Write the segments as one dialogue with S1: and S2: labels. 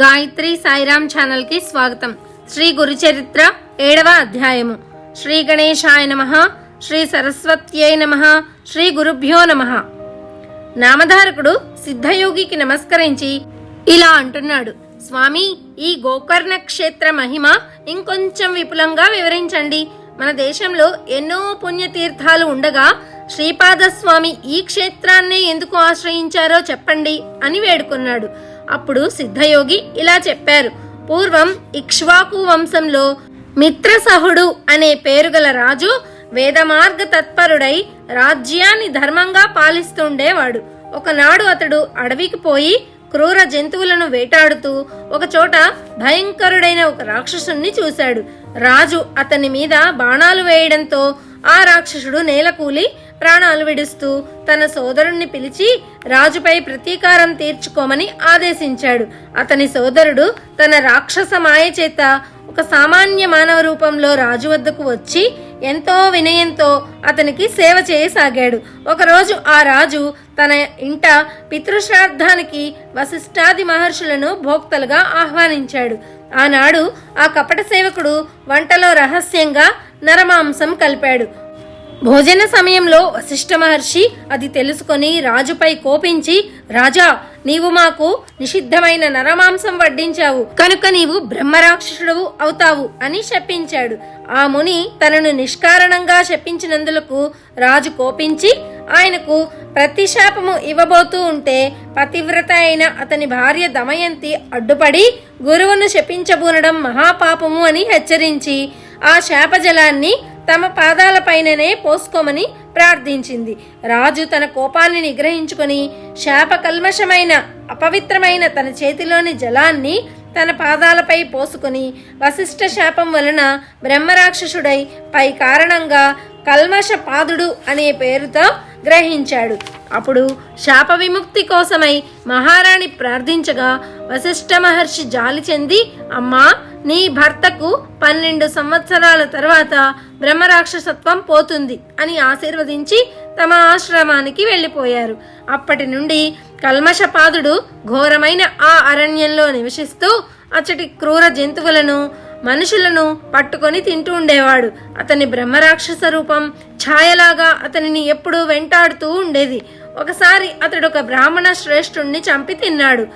S1: గాయత్రి సాయిరామ్ ఛానల్కి స్వాగతం. శ్రీ గురుచరిత్ర ఏడవ అధ్యాయము. శ్రీ గణేశాయ నమ శ్రీ సరస్వత్యై నమ శ్రీ గురుభ్యో నమ. నామధారకుడు సిద్ధయోగికి నమస్కరించి ఇలా అంటున్నాడు. స్వామి ఈ గోకర్ణ క్షేత్ర మహిమ ఇంకొంచెం విపులంగా వివరించండి. మన దేశంలో ఎన్నో పుణ్యతీర్థాలు ఉండగా శ్రీపాదస్వామి ఈ క్షేత్రాన్నే ఎందుకు ఆశ్రయించారో చెప్పండి అని వేడుకున్నాడు. అప్పుడు సిద్ధయోగి ఇలా చెప్పారు. పూర్వం ఇక్ష్వాకు వంశంలో మిత్రసహుడు అనే పేరుగల రాజు వేదమార్గ తత్పరుడై రాజ్యాన్ని ధర్మంగా పాలిస్తుండేవాడు. ఒకనాడు అతడు అడవికి పోయి క్రూర జంతువులను వేటాడుతూ ఒకచోట భయంకరుడైన ఒక రాక్షసుణ్ణి చూశాడు. రాజు అతని మీద బాణాలు వేయడంతో ఆ రాక్షసుడు నేలకూలి ప్రాణాలు విడుస్తూ తన సోదరుణ్ణి పిలిచి రాజుపై ప్రతీకారం తీర్చుకోమని ఆదేశించాడు. అతని సోదరుడు తన రాక్షస మాయ చేత ఒక సామాన్య మానవ రూపంలో రాజు వద్దకు వచ్చి ఎంతో వినయంతో అతనికి సేవ చేయసాగాడు. ఒకరోజు ఆ రాజు తన ఇంట పితృశ్రాద్ధానికి వశిష్ఠాది మహర్షులను భోక్తలుగా ఆహ్వానించాడు. ఆనాడు ఆ కపట సేవకుడు వంటలో రహస్యంగా నరమాంసం కలిపాడు. భోజన సమయంలో వశిష్ఠ మహర్షి అది తెలుసుకొని రాజుపై కోపించి రాజా నీవు మాకు నిషిద్ధమైన నరమాంసం వడ్డించావు. కనుక నీవు బ్రహ్మరాక్షసుడు అవుతావు అని శపించాడు ఆ ముని తనను నిష్కారణంగా శపించినందులకు రాజు కోపించి ఆయనకు ప్రతిశాపము ఇవ్వబోతూ ఉంటే పతివ్రత అయిన అతని భార్య దమయంతి అడ్డుపడి గురువును శపించబూనడం మహాపాపము అని హెచ్చరించి ఆ శాపజలాన్ని తమ పాదాలపైననే పోసుకోమని ప్రార్థించింది. రాజు తన కోపాన్ని నిగ్రహించుకొని శాపకల్మషమైన అపవిత్రమైన తన చేతిలోని జలాన్ని తన పాదాలపై పోసుకొని వశిష్ఠ శాపం వలన బ్రహ్మరాక్షసుడై పై కారణంగా కల్మష పాదుడు అనే పేరుతో గ్రహించాడు. అప్పుడు శాప విముక్తి కోసమై మహారాణి ప్రార్థించగా వశిష్ఠ మహర్షి జాలి చెంది అమ్మా నీ భర్తకు పన్నెండు సంవత్సరాల తర్వాత బ్రహ్మరాక్షసత్వం పోతుంది అని ఆశీర్వదించి తమ ఆశ్రమానికి వెళ్ళిపోయారు. అప్పటి నుండి కల్మషపాదుడు ఘోరమైన ఆ అరణ్యంలో నివసిస్తూ అచ్చటి క్రూర జంతువులను మనుషులను పట్టుకొని తింటూ ఉండేవాడు. అతని బ్రహ్మరాక్షస రూపం ఛాయలాగా అతనిని ఎప్పుడూ వెంటాడుతూ ఉండేది. ఒకసారి అతడు ఒక బ్రాహ్మణ శ్రేష్ఠుణ్ణి చంపి తిన్నాడు.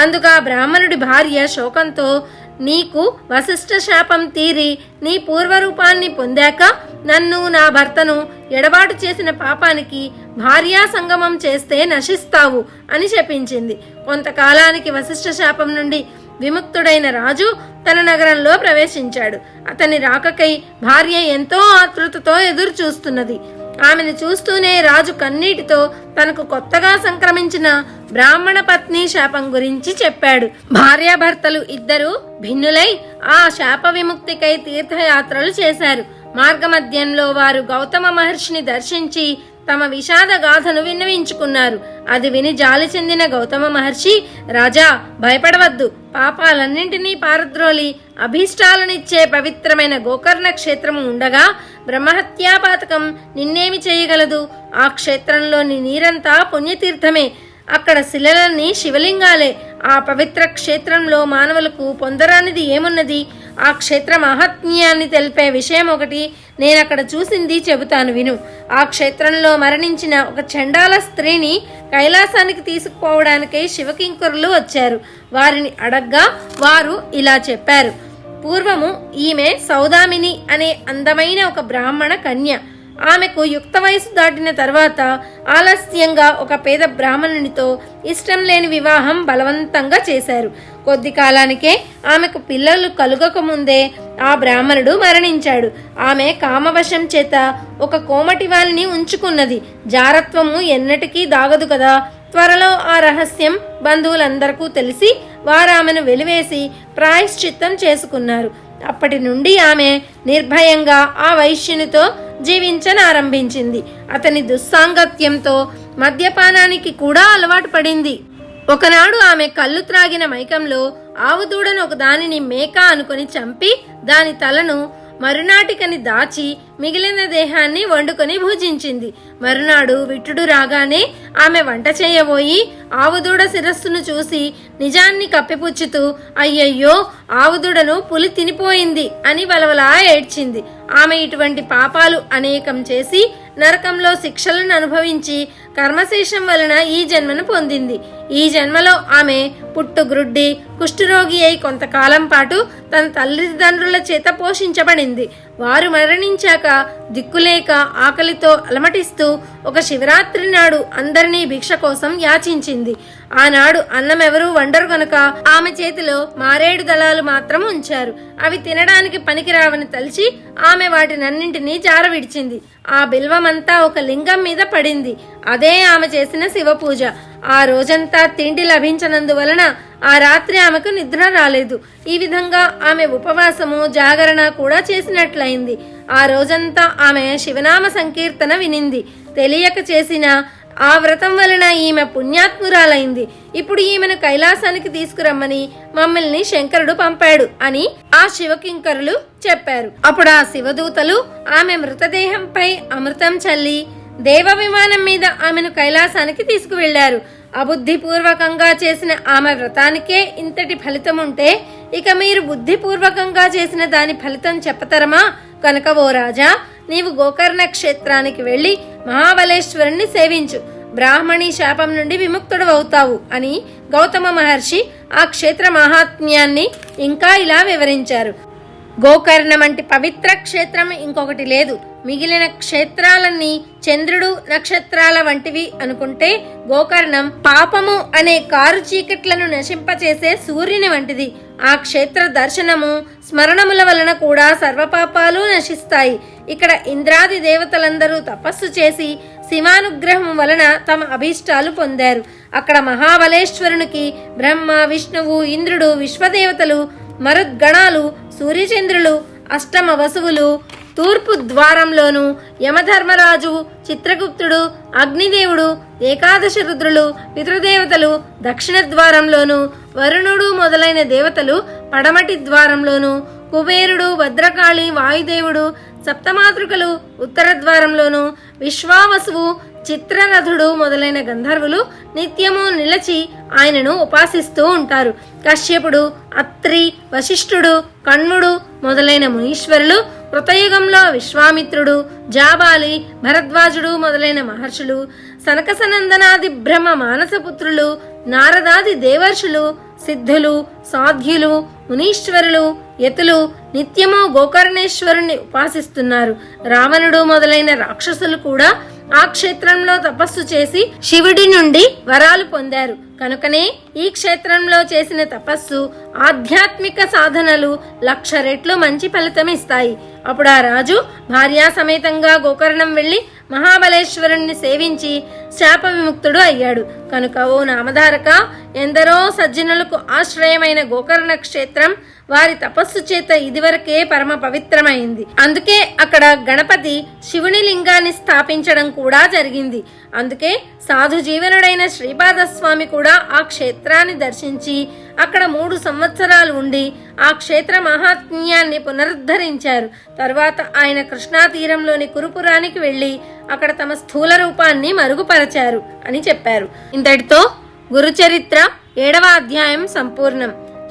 S1: అందుకు ఆ బ్రాహ్మణుడి భార్య శోకంతో నీకు వశిష్ఠ శాపం తీరి నీ పూర్వరూపాన్ని పొందాక నన్ను నా భర్తను ఎడబాటు చేసిన పాపానికి భార్యా సంగమం చేస్తే నశిస్తావు అని శపించింది కొంతకాలానికి వశిష్ఠ శాపం నుండి విముక్తుడైన రాజు తన నగరంలో ప్రవేశించాడు. అతని రాకకై భార్య ఎంతో ఆతృతతో ఎదురు చూస్తున్నది ఆమెను చూస్తూనే రాజు కన్నీటితో తనకు కొత్తగా సంక్రమించిన బ్రాహ్మణ పత్ని శాపం గురించి చెప్పాడు. భార్యాభర్తలు ఇద్దరు భిన్నులై ఆ శాప విముక్తికై తీర్థయాత్రలు చేశారు. మార్గమధ్యంలో వారు గౌతమ మహర్షిని దర్శించి తమ విషాద గాథను విన్నవించుకున్నారు. అది విని జాలి చెందిన గౌతమ మహర్షి రాజా భయపడవద్దు. పాపాలన్నింటినీ పారద్రోలి. అభీష్టాలనిచ్చే పవిత్రమైన గోకర్ణ క్షేత్రము ఉండగా బ్రహ్మహత్యాపాతకం నిన్నేమి చేయగలదు? ఆ క్షేత్రంలోని నీరంతా పుణ్యతీర్థమే. అక్కడ శిలలన్నీ శివలింగాలే. ఆ పవిత్ర క్షేత్రంలో మానవులకు పొందరానిది ఏమున్నది? ఆ క్షేత్ర మహాత్మ్యాన్ని తెలిపే విషయం ఒకటి నేను అక్కడ చూసింది చెబుతాను విను. ఆ క్షేత్రంలో మరణించిన ఒక చండాల స్త్రీని కైలాసానికి తీసుకుపోవడానికై శివకింకురులు వచ్చారు. వారిని అడగ్గా వారు ఇలా చెప్పారు. పూర్వము ఈమె సౌదామిని అనే అందమైన ఒక బ్రాహ్మణ కన్య. ఆమెకు యుక్త వయసు దాటిన తర్వాత ఆలస్యంగా ఒక పేద బ్రాహ్మణునితో ఇష్టం లేని వివాహం బలవంతంగా చేశారు. కొద్ది కాలానికే ఆమెకు పిల్లలు కలుగక ముందే ఆ బ్రాహ్మణుడు మరణించాడు. ఆమె కామవశం చేత ఒక కోమటి వాలిని ఉంచుకున్నది. జారత్వము ఎన్నటికీ దాగదు కదా. త్వరలో ఆ రహస్యం బంధువులందరికీ తెలిసి వారామెను వెలివేసి ప్రాయశ్చిత్తం చేసుకున్నారు. అప్పటి నుండి ఆమె నిర్భయంగా ఆ వైశ్యునితో జీవించనారంభించింది. అతని దుస్సాంగత్యంతో మద్యపానానికి కూడా అలవాటు పడింది. ఒకనాడు ఆమె కళ్ళు త్రాగిన మైకంలో ఆవు దూడను ఒక దానిని మేక అనుకొని చంపి దాని తలను మరునాటికని దాచి మిగిలిన దేహాన్ని వండుకొని భుజించింది. మరునాడు విట్టుడు రాగానే ఆమె వంట చేయబోయి ఆవుదూడ శిరస్సును చూసి నిజాన్ని కప్పిపుచ్చుతూ అయ్యయ్యో ఆవుదూడను పులి తినిపోయింది అని వలవలా ఏడ్చింది. ఆమె ఇటువంటి పాపాలు అనేకం చేసి నరకంలో శిక్షలను అనుభవించి కర్మశేషం వలన ఈ జన్మను పొందింది. ఈ జన్మలో ఆమె పుట్టుగ్రుడ్డి కుష్ఠరోగి అయి కొంతకాలం పాటు తన తల్లిదండ్రుల చేత పోషించబడింది. వారు మరణించాక దిక్కులేక ఆకలితో అలమటిస్తూ ఒక శివరాత్రి నాడు అందరినీ భిక్ష కోసం యాచించింది. ఆనాడు అన్నం ఎవరూ వండరు గనుక. ఆమె చేతిలో మారేడు దళాలు మాత్రం ఉంచారు. అవి తినడానికి పనికిరావని తలిచి ఆమె వాటినన్నింటినీ జార విడిచింది ఆ బిల్వమంతా ఒక లింగం మీద పడింది. అదే ఆమె చేసిన శివ పూజ ఆ రోజంతా తిండి లభించనందువలన ఆ రాత్రి ఆమెకు నిద్ర రాలేదు. ఈ విధంగా ఆమె ఉపవాసము జాగరణ కూడా చేసినట్లయింది. ఆ రోజంతా ఆమె శివనామ సంకీర్తన వినింది. తెలియక చేసిన ఆ వ్రతం వలన ఈమె పుణ్యాత్మురాలైంది. ఇప్పుడు ఈమెను కైలాసానికి తీసుకురమ్మని మమ్మల్ని శంకరుడు పంపాడు అని ఆ శివకింకరులు చెప్పారు. అప్పుడు ఆ శివదూతలు ఆమె మృతదేహంపై అమృతం చల్లి దేవ విమానం మీద ఆమెను కైలాసానికి తీసుకువెళ్ళారు అబుద్ధిపూర్వకంగా చేసిన ఆమె వ్రతానికే ఇంతటి ఫలితం ఉంటే ఇక మీరు బుద్ధిపూర్వకంగా చేసిన దాని ఫలితం చెప్పతరమా? కనుక ఓ రాజా నీవు గోకర్ణ క్షేత్రానికి వెళ్ళి మహాబలేశ్వరుణ్ణి సేవించు. బ్రాహ్మణి శాపం నుండి విముక్తుడవవుతావు అని గౌతమ మహర్షి ఆ క్షేత్ర మహాత్మ్యాన్ని ఇంకా ఇలా వివరించారు. గోకర్ణ వంటి పవిత్ర క్షేత్రం ఇంకొకటి లేదు. మిగిలిన క్షేత్రాలన్నీ చంద్రుడు నక్షత్రాల వంటివి అనుకుంటే గోకర్ణం పాపము అనే కారు చీకట్లను నశింపచేసే సూర్యుని వంటిది. ఆ క్షేత్ర దర్శనము స్మరణముల వలన కూడా సర్వపాపాలు నశిస్తాయి. ఇక్కడ ఇంద్రాది దేవతలందరూ తపస్సు చేసి శివానుగ్రహం వలన తమ అభీష్టాలు పొందారు. అక్కడ మహాబలేశ్వరునికి బ్రహ్మ విష్ణువు ఇంద్రుడు విశ్వదేవతలు మరుద్గణాలు సూర్యచంద్రులు అష్టమ వసువులు తూర్పు ద్వారంలోను యమధర్మరాజు చిత్రగుప్తుడు అగ్నిదేవుడు ఏకాదశ రుద్రులు పితృదేవతలు దక్షిణ ద్వారంలోను వరుణుడు మొదలైన దేవతలు పడమటి ద్వారంలోను కుబేరుడు భద్రకాళి వాయుదేవుడు సప్తమాతృకలు ఉత్తర ద్వారంలోను విశ్వావసువు చిత్రరథుడు మొదలైన గంధర్వులు నిత్యము నిలచి ఆయనను ఉపాసిస్తూ ఉంటారు. కశ్యపుడు అత్రి వశిష్ఠుడు కణ్ముడు మొదలైన మునీశ్వరులు కృతయుగంలో విశ్వామిత్రుడు జాబాలి భరద్వాజుడు మొదలైన మహర్షులు సనకసనందనాది బ్రహ్మ మానసపుత్రులు నారదాది దేవర్షులు సిద్ధులు సాధ్యులు మునీశ్వరులు యతులు నిత్యము గోకర్ణేశ్వరుణ్ణి ఉపాసిస్తున్నారు. రావణుడు మొదలైన రాక్షసులు కూడా ఆ క్షేత్రంలో తపస్సు చేసి శివుడి నుండి వరాలు పొందారు. కనుకనే ఈ క్షేత్రంలో చేసిన తపస్సు ఆధ్యాత్మిక సాధనలు లక్ష రెట్లు మంచి ఫలితం ఇస్తాయి. అప్పుడు ఆ రాజు భార్యా సమేతంగా గోకర్ణం వెళ్ళి మహాబలేశ్వరుణ్ణి సేవించి శాప విముక్తుడు అయ్యాడు. కనుక ఓ నామధారక ఎందరో సజ్జనులకు ఆశ్రయమైన గోకర్ణ క్షేత్రం వారి తపస్సు చేత ఇదివరకే పరమ పవిత్రమైంది. అందుకే అక్కడ గణపతి శివుని లింగాన్ని స్థాపించడం కూడా జరిగింది. అందుకే సాధు జీవనుడైన శ్రీపాదస్వామి కూడా ఆ క్షేత్రాన్ని దర్శించి అక్కడ మూడు సంవత్సరాలు ఉండి ఆ క్షేత్ర మహాత్మ్యాన్ని పునరుద్ధరించారు. తర్వాత ఆయన కృష్ణా తీరంలోని కురుపురానికి వెళ్ళి అక్కడ తమ స్థూల రూపాన్ని మరుగుపరచారు అని చెప్పారు. ఇంతటితో గురుచరిత్ర ఏడవ అధ్యాయం సంపూర్ణం.